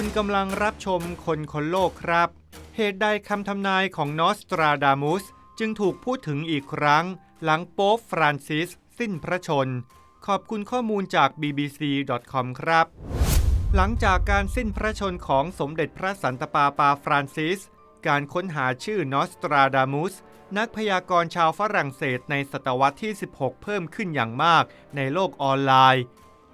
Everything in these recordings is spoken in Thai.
คุณกำลังรับชมคนคนโลกครับ เหตุใดคำทำนายของนอสตราดามุสจึงถูกพูดถึงอีกครั้ง หลังโป๊ปฟรานซิส สิ้นพระชน ขอบคุณข้อมูลจาก bbc.com ครับ หลังจากการสิ้นพระชนของสมเด็จพระสันตะปาปาฟรานซิส การค้นหาชื่อนอสตราดามุสนักพยากรณ์ชาวฝรั่งเศสในศตวรรษที่ 16 เพิ่มขึ้นอย่างมากในโลกออนไลน์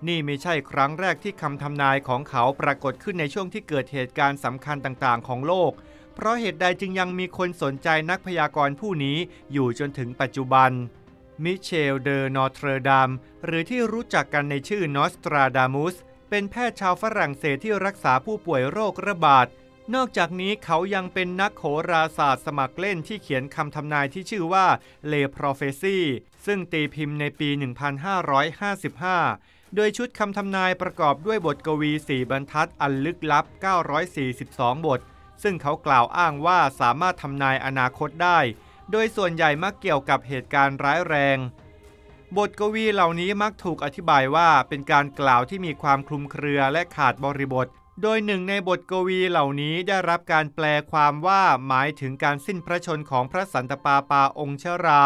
นี่ไม่ใช่ครั้งแรกที่คำทำนายของเขาปรากฏขึ้นในช่วงที่เกิดเหตุการณ์สำคัญต่างๆ ของโลก เพราะเหตุใดจึงยังมีคนสนใจนักพยากรณ์ผู้นี้อยู่จนถึงปัจจุบัน มิเชล เดอนอเทรดามหรือที่รู้จักกันในชื่อนอสตราดามุส เป็นแพทย์ชาวฝรั่งเศสที่รักษาผู้ป่วยโรคระบาด นอกจากนี้เขายังเป็นนักโหราศาสตร์สมัครเล่นที่เขียนคำทำนายที่ชื่อว่าเลโปรเฟซีซึ่งตีพิมพ์ในปี 1555 โดยชุดคำทำนายประกอบด้วยบทกวีสี่บรรทัดอันลึกลับ 942 บท ซึ่งเขากล่าวอ้างว่าสามารถทำนายอนาคตได้ โดยส่วนใหญ่มักเกี่ยวกับเหตุการณ์ร้ายแรง บทกวีเหล่านี้มักถูกอธิบายว่าเป็นการกล่าวที่มีความคลุมเครือและขาดบริบท โดยหนึ่งในบทกวีเหล่านี้ได้รับการแปลความว่าหมายถึงการสิ้นพระชนของพระสันตะปาปาองค์ชรา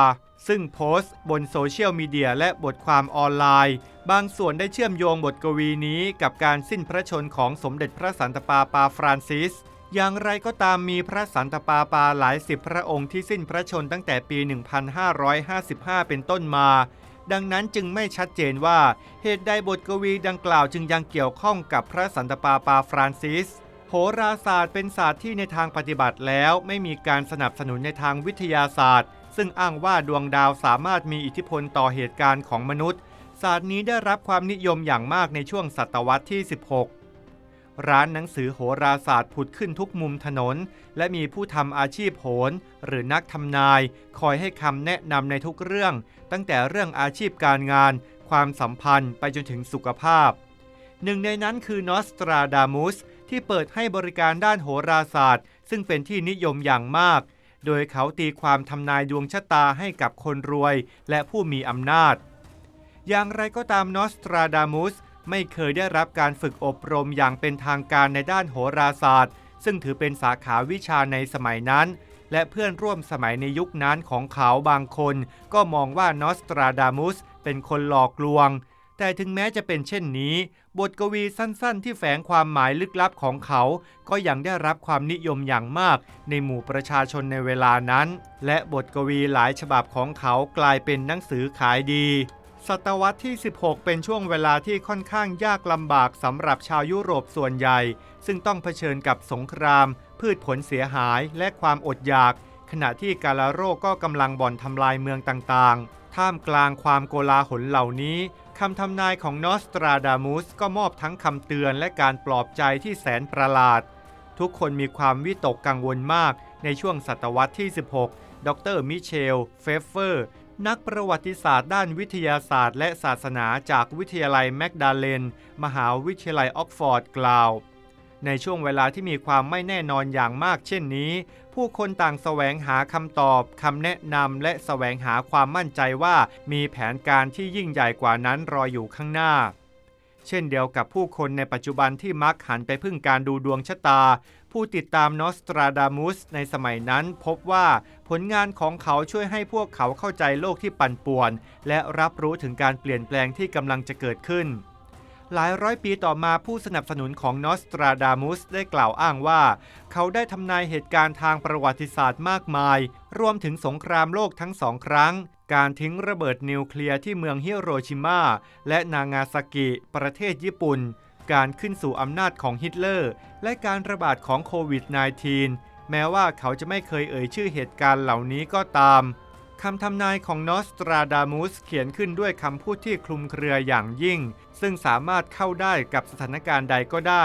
ซึ่งโพสต์บนโซเชียลมีเดียและบทความออนไลน์ บางส่วนได้เชื่อมโยงบทกวีนี้กับการสิ้นพระชนของสมเด็จพระสันตะปาปาฟรานซิส อย่างไรก็ตามมีพระสันตะปาปาหลายสิบพระองค์ที่สิ้นพระชนตั้งแต่ปี 1555 เป็นต้นมา ดังนั้นจึงไม่ชัดเจนว่าเหตุใดบทกวีดังกล่าวจึงยังเกี่ยวข้องกับพระสันตะปาปาฟรานซิส โหราศาสตร์เป็นศาสตร์ที่ในทางปฏิบัติแล้วไม่มีการสนับสนุนในทางวิทยาศาสตร์ ซึ่งอ้างว่าดวงดาวสามารถมีอิทธิพลต่อเหตุการณ์ของมนุษย์ ศาสตร์นี้ได้รับความนิยมอย่างมากในช่วงศตวรรษที่ 16 ร้านหนังสือโหราศาสตร์ผุดขึ้นทุกมุมถนน และมีผู้ทำอาชีพโหรหรือนักทำนาย คอยให้คำแนะนำในทุกเรื่อง ตั้งแต่เรื่องอาชีพการงาน ความสัมพันธ์ไปจนถึงสุขภาพ หนึ่งในนั้นคือนอสตราดามุสที่เปิดให้บริการด้านโหราศาสตร์ ซึ่งเป็นที่นิยมอย่างมาก โดยเขาตีความทำนายดวงชะตาให้กับคนรวย และผู้มีอำนาจอย่างไรก็ตามนอสตราดามุส ไม่เคยได้รับการฝึกอบรมอย่างเป็นทางการในด้านโหราศาสตร์ ซึ่งถือเป็นสาขาวิชาในสมัยนั้น และเพื่อนร่วมสมัยในยุคนั้นของเขาบางคน ก็มองว่านอสตราดามุสเป็นคนหลอกลวง แต่ถึงแม้จะเป็นเช่นนี้ บทกวีสั้นๆ ที่แฝงความหมายลึกลับของเขา ก็ยังได้รับความนิยมอย่างมากในหมู่ประชาชนในเวลานั้น และบทกวีหลายฉบับของเขากลายเป็นหนังสือขายดี ศตวรรษที่ 16 เป็นช่วงเวลาที่ค่อนข้างยากลำบากสำหรับชาวยุโรปส่วนใหญ่ ซึ่งต้องเผชิญกับสงคราม พืชผลเสียหายและความอดอยาก ขณะที่กาลาโรคก็กำลังบ่อนทำลายเมืองต่างๆ ท่ามกลางความโกลาหลเหล่านี้คำทำนายของนอสตราดามุสก็มอบทั้งคำเตือนและการปลอบใจที่แสนประหลาด ทุกคนมีความวิตกกังวลมากในช่วงศตวรรษที่ 16 ดรมิเชล เฟฟเฟอร์ นักประวัติศาสตร์ด้านวิทยาศาสตร์และศาสนาจากวิทยาลัยแมกดาเลน มหาวิทยาลัยออกฟอร์ดกล่าว ในช่วงเวลาที่มีความไม่แน่นอนอย่างมากเช่นนี้ ผู้คนต่างแสวงหาคำตอบคำแนะนำและแสวงหาความมั่นใจว่ามีแผนการที่ยิ่งใหญ่กว่านั้นรออยู่ข้างหน้า เช่นเดียวกับผู้คนในปัจจุบันที่มักหันไปพึ่งการดูดวงชะตา ผู้ติดตามนอสตราดามุสในสมัยนั้นพบว่าผลงานของเขาช่วยให้พวกเขาเข้าใจโลกที่ปั่นป่วน และรับรู้ถึงการเปลี่ยนแปลงที่กำลังจะเกิดขึ้น หลายร้อยปีต่อมาผู้สนับสนุนของนอสตราดามุสได้กล่าวอ้างว่า เขาได้ทำนายเหตุการณ์ทางประวัติศาสตร์มากมาย รวมถึงสงครามโลกทั้งสองครั้ง การทิ้งระเบิดนิวเคลียร์ที่เมืองฮิโรชิมาและนางาซากิ ประเทศญี่ปุ่น การขึ้นสู่อำนาจของฮิตเลอร์ และการระบาดของโควิด -19 แม้ว่าเขาจะไม่เคยเอ่ยชื่อเหตุการณ์เหล่านี้ก็ตาม คำทำนายของนอสตราดามุสเขียนขึ้นด้วยคำพูดที่คลุมเครืออย่างยิ่ง ซึ่งสามารถเข้าได้กับสถานการณ์ใดก็ได้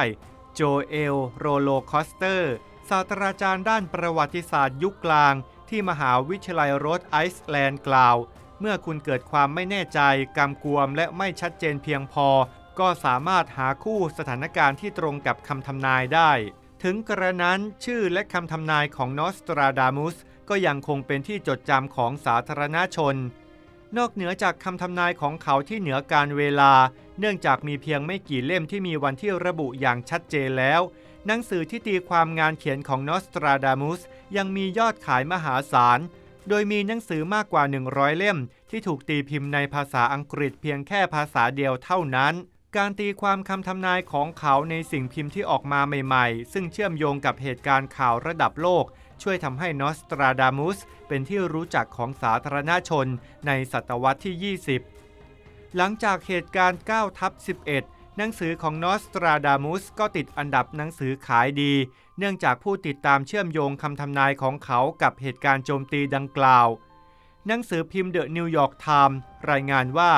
โจเอล โรโลคอสเตอร์ ศาสตราจารย์ด้านประวัติศาสตร์ยุคกลาง ที่มหาวิทยาลัยโรดไอซ์แลนด์กล่าว เมื่อคุณเกิดความไม่แน่ใจกำกวมและไม่ชัดเจนเพียงพอ ก็สามารถหาคู่สถานการณ์ที่ตรงกับคำทำนายได้ ถึงกระนั้นชื่อและคำทำนายของนอสตราดามุส ก็ยังคงเป็นที่จดจำของสาธารณชน นอกเหนือจากคำทำนายของเขาที่เหนือการเวลา เนื่องจากมีเพียงไม่กี่เล่มที่มีวันที่ระบุอย่างชัดเจนแล้ว หนังสือที่ตีความงานเขียนของนอสตราดามุสยังมียอดขายมหาศาล โดยมีหนังสือมากกว่า 100 เล่ม ที่ถูกตีพิมพ์ในภาษาอังกฤษเพียงแค่ภาษาเดียวเท่านั้นการตีความคำทำนายของเขาในสิ่งพิมพ์ที่ออกมาใหม่ ๆ ซึ่งเชื่อมโยงกับเหตุการณ์ข่าวระดับโลก ช่วยทำให้นอสตราดามุสเป็นที่รู้จักของสาธารณชนในศตวรรษที่ 20 หลังจากเหตุการณ์9ทับ11 หนังสือของนอสตราดามุสก็ติดอันดับหนังสือขายดี เนื่องจากผู้ติดตามเชื่อมโยงคำทำนายของเขากับเหตุการณ์โจมตีดังกล่าว หนังสือพิมพ์เดอะนิวยอร์กไทม์รายงานว่า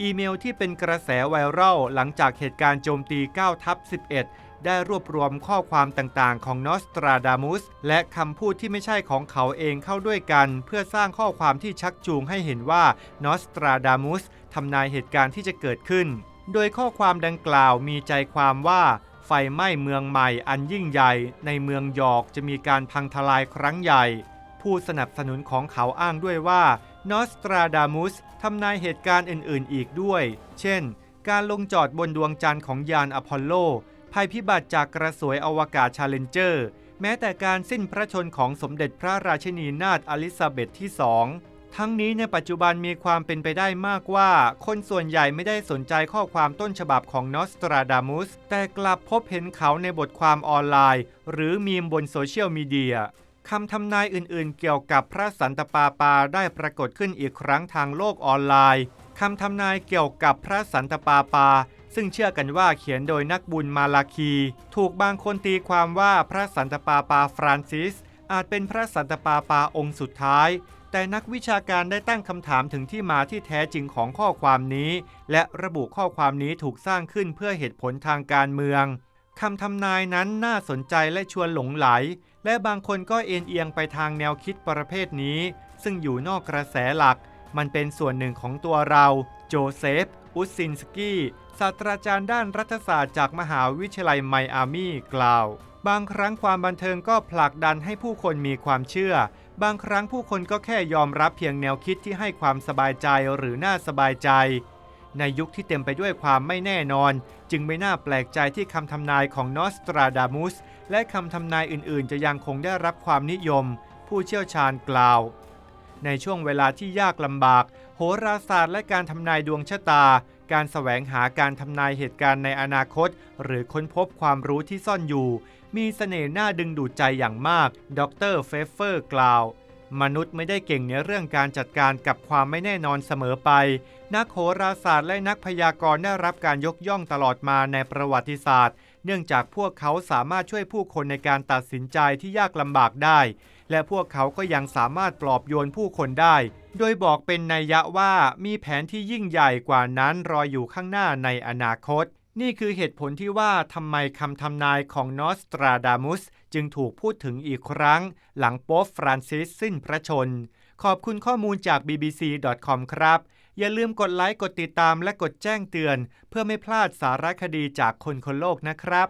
อีเมลที่เป็นกระแสไวรัลหลังจากเหตุการณ์โจมตี9ทับ11 ได้รวบรวมข้อความต่างๆ ของนอสตราดามุสและคำพูดที่ไม่ใช่ของเขาเองเข้าด้วยกัน เพื่อสร้างข้อความที่ชักจูงให้เห็นว่านอสตราดามุสทำนายเหตุการณ์ที่จะเกิดขึ้น โดยข้อความดังกล่าวมีใจความว่าไฟไหม้เมืองใหม่อันยิ่งใหญ่ ในเมืองยอกจะมีการพังทลายครั้งใหญ่ ผู้สนับสนุนของเขาอ้างด้วยว่านอสตราดามุสทำนายเหตุการณ์อื่นๆ อีกด้วย เช่น การลงจอดบนดวงจันทร์ของยานอพอลโล ภัยพิบัติจากกระสวยอวกาศชาเลนเจอร์ แม้แต่การสิ้นพระชนของสมเด็จพระราชินีนาถอลิซาเบธที่สองทั้งนี้ในปัจจุบันมีความเป็นไปได้มากว่า คนส่วนใหญ่ไม่ได้สนใจข้อความต้นฉบับของนอสตราดามุสแต่กลับพบเห็นเขาในบทความออนไลน์ หรือมีมบนโซเชียลมีเดียคำทำนายอื่นๆ เกี่ยวกับพระสันตปาปาได้ปรากฏขึ้นอีกครั้งทางโลกออนไลน์คำทำนายเกี่ยวกับพระสันตปาปา ซึ่งเชื่อกันว่าเขียนโดยนักบุญมาลาคี ถูกบางคนตีความว่าพระสันตปาปาฟรานซิส อาจเป็นพระสันตปาปาองค์สุดท้าย แต่นักวิชาการได้ตั้งคำถามถึงที่มาที่แท้จริงของข้อความนี้ และระบุข้อความนี้ถูกสร้างขึ้นเพื่อเหตุผลทางการเมืองคำทำนายนั้นน่าสนใจและชวนหลงไหล และบางคนก็เอ็นเอียงไปทางแนวคิดประเภทนี้ ซึ่งอยู่นอกกระแสหลัก มันเป็นส่วนหนึ่งของตัวเรา โจเซฟ อุสซินสกี้ศาสตราจารย์ด้านรัฐศาสตร์จากมหาวิทยาลัยไมอามีกล่าว บางครั้งความบันเทิงก็ผลักดันให้ผู้คนมีความเชื่อ บางครั้งผู้คนก็แค่ยอมรับเพียงแนวคิดที่ให้ความสบายใจหรือน่าสบายใจ ในยุคที่เต็มไปด้วยความไม่แน่นอน จึงไม่น่าแปลกใจที่คำทำนายของนอสตราดามุสและคำทำนายอื่นๆ จะยังคงได้รับความนิยม ผู้เชี่ยวชาญกล่าว ในช่วงเวลาที่ยากลำบาก โหราศาสตร์และการทำนายดวงชะตา การแสวงหาการทำนายเหตุการณ์ในอนาคต หรือค้นพบความรู้ที่ซ่อนอยู่ มีเสน่ห์น่าดึงดูดใจอย่างมาก ดรเฟฟเฟอร์กล่าว มนุษย์ไม่ได้เก่งในเรื่องการจัดการกับความไม่แน่นอนเสมอไป นักโหราศาสตร์และนักพยากรณ์ได้รับการยกย่องตลอดมาในประวัติศาสตร์ เนื่องจากพวกเขาสามารถช่วยผู้คนในการตัดสินใจที่ยากลำบากได้ และพวกเขาก็ยังสามารถปลอบโยนผู้คนได้ โดยบอกเป็นนัยยะว่ามีแผนที่ยิ่งใหญ่กว่านั้นรออยู่ข้างหน้าในอนาคต นี่คือเหตุผลที่ว่าทำไมคำทำนายของนอสตราดามุสจึงถูกพูดถึงอีกครั้ง หลังโป๊ปฟรานซิสสิ้นพระชน ขอบคุณข้อมูลจาก bbc.com ครับ อย่าลืมกดไลค์กดติดตามและกดแจ้งเตือน เพื่อไม่พลาดสารคดีจากคนคนโลกนะครับ